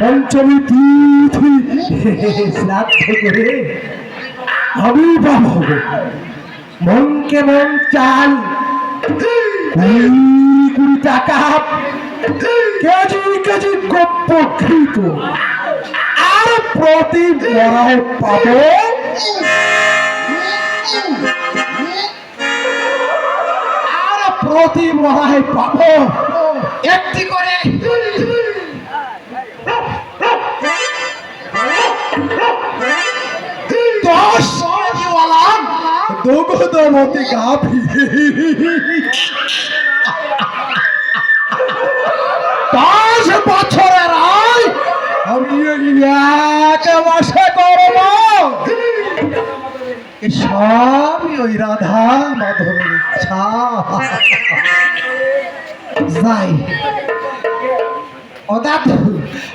পঞ্চমী তিথি। শ্রাদ্ধ করে আমি পাবো মনকে মন চাল কুড়ি টাকা। কেজি কেজি গপ্প কৃত আর প্রতি মরায় পাবো। আর প্রতি মরায় পাবো। একটি করে দুগ্ধমতি গাভী দশ বছরের আয় আমি এক মাসে করব এ সবই ওই রাধা মাধবের ইচ্ছা যাই ও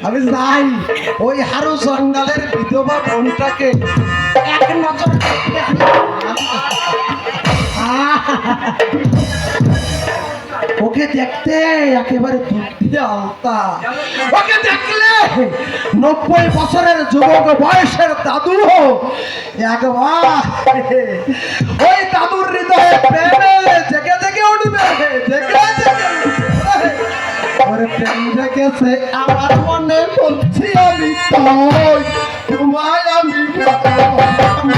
আমি যাই ওই হারু জঙ্গলের বিধবা বোনটাকে! ওকে দেখতে একেবারে দুধ আলতা। ওকে দেখলে নব্বই বছরের যুবক বয়সের দাদু। একবার। ওই দাদুর হৃদয়ে প্রেমে জেগেছে আমার মনে বলছি আমি তোমায় আমি পাবো, আমি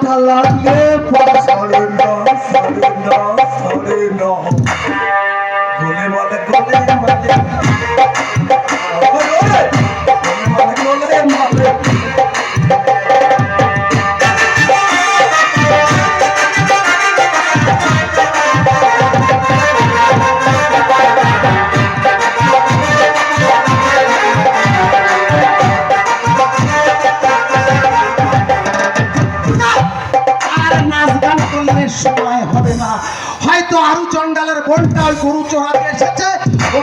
ওঠা লাগলে নাচ গান করলে সময় হবে না। হয়তো আরু চন্ডালের বোনটা গরু চড়াতে এসেছে?